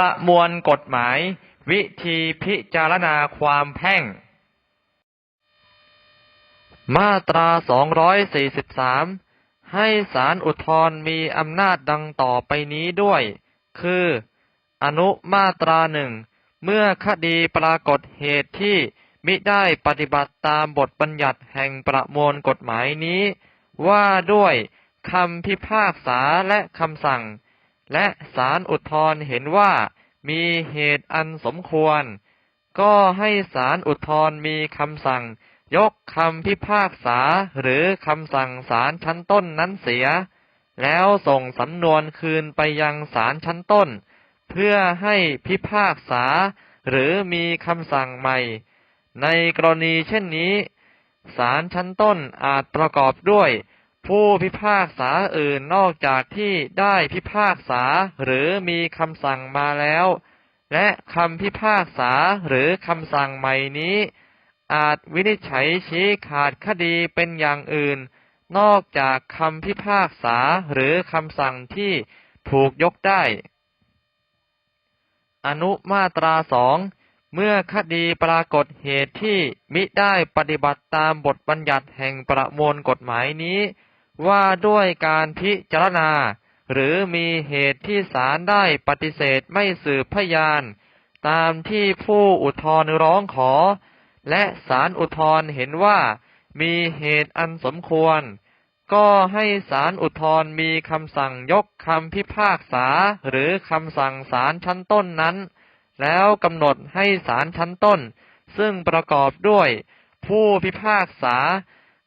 ประมวลกฎหมาย วิธีพิจารณาความแพ่ง มาตรา 243 ให้ศาลอุทธรณ์มีอำนาจดังต่อไปนี้ด้วย คือ อนุมาตราหนึ่ง เมื่อคดีปรากฏเหตุที่มิได้ปฏิบัติตามบทบัญญัติแห่งประมวลกฎหมายนี้ ว่าด้วยคำพิพากษาและคำสั่ง และศาลอุทธรณ์เห็นว่ามีเหตุอันสมควร ก็ให้ศาลอุทธรณ์มีคำสั่ง ยกคำพิพากษาหรือคำสั่งศาลชั้นต้นนั้นเสีย แล้วส่งสำนวนคืนไปยังศาลชั้นต้น เพื่อให้พิพากษา หรือมีคำสั่งใหม่ ในกรณีเช่นนี้ศาลชั้นต้นอาจประกอบด้วย ผู้พิพากษาอื่นนอกจากที่ได้พิพากษาหรือมีคำสั่งมาแล้ว และคำพิพากษาหรือคำสั่งใหม่นี้ อาจวินิจฉัยชี้ขาดคดีเป็นอย่างอื่น นอกจากคำพิพากษาหรือคำสั่งที่ถูกยกได้ อนุมาตราสองเมื่อคดีปรากฏเหตุที่มิได้ปฏิบัติตามบทบัญญัติแห่งประมวลกฎหมายนี้ ว่าด้วยการพิจารณา หรือมีเหตุที่ศาลได้ปฏิเสธไม่สืบพยาน ตามที่ผู้อุทธรณ์ร้องขอ และศาลอุทธรณ์เห็นว่ามีเหตุอันสมควร ก็ให้ศาลอุทธรณ์มีคำสั่งยกคำพิพากษาหรือคำสั่งศาลชั้นต้นนั้น แล้วกำหนดให้ศาลชั้นต้น ซึ่งประกอบด้วยผู้พิพากษา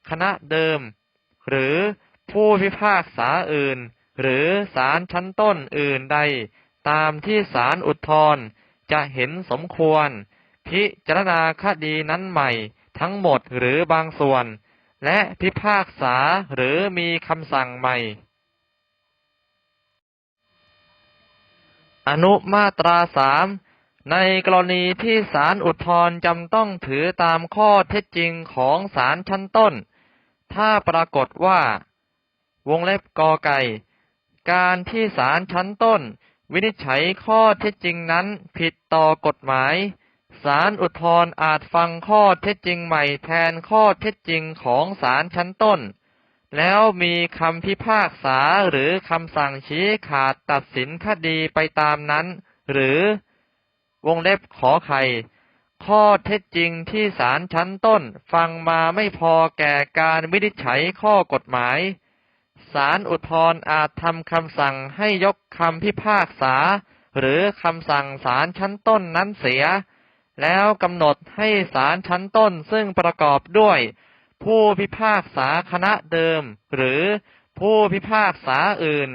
คณะเดิม หรือ ผู้พิพากษาอื่น หรือศาลชั้นต้นอื่นใด ตามที่ศาลอุทธรณ์จะเห็นสมควร พิจารณาคดีนั้นใหม่ทั้งหมดหรือบางส่วน และพิพากษาหรือมีคำสั่งใหม่ อนุมาตราสามในกรณีที่ศาลอุทธรณ์จำต้องถือตามข้อเท็จจริงของศาลชั้นต้น ถ้าปรากฏว่า วงเล็บกอไก่ การที่ศาลชั้นต้น วินิจฉัยข้อเท็จจริงนั้นผิดต่อกฎหมายศาลอุทธรณ์อาจฟังข้อเท็จจริงใหม่แทนข้อเท็จจริงของศาลชั้นต้น แล้วมีคำพิพากษาหรือคำสั่งชี้ขาดตัดสินคดีไปตามนั้น หรือวงเล็บขอไข่ข้อเท็จจริงที่ศาลชั้นต้น ฟังมาไม่พอแก่การวินิจฉัยข้อกฎหมาย ศาลอุทธรณ์อาจทำคำสั่งให้ยกคำพิพากษา หรือคำสั่งศาลชั้นต้นนั้นเสีย แล้วกำหนดให้ศาลชั้นต้นซึ่งประกอบด้วย ผู้พิพากษาคณะเดิม หรือผู้พิพากษาอื่น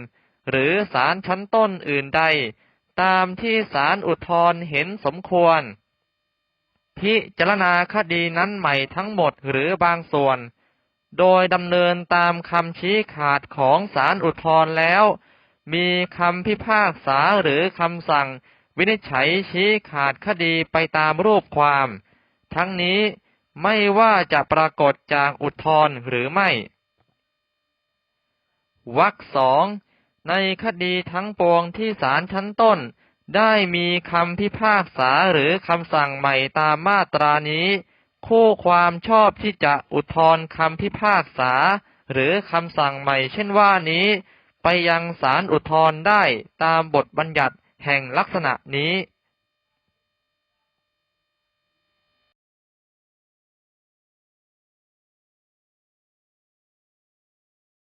หรือศาลชั้นต้นอื่นใด ตามที่ศาลอุทธรณ์เห็นสมควร พิจารณาคดีนั้นใหม่ทั้งหมดหรือบางส่วน โดยดำเนินตามคำชี้ขาดของศาลอุทธรณ์แล้ว มีคำพิพากษาหรือคำสั่ง วินิจฉัยชี้ขาดคดีไปตามรูปความ ทั้งนี้ไม่ว่าจะปรากฏจากอุทธรณ์หรือไม่วรรคสองในคดีทั้งปวงที่ศาลชั้นต้น ได้มีคำพิพากษาหรือคำสั่งใหม่ตามมาตรานี้ คู่ความชอบที่จะอุทธรณ์คำพิพากษา หรือคำสั่งใหม่เช่นว่านี้ ไปยังศาลอุทธรณ์ได้ตามบทบัญญัติแห่งลักษณะนี้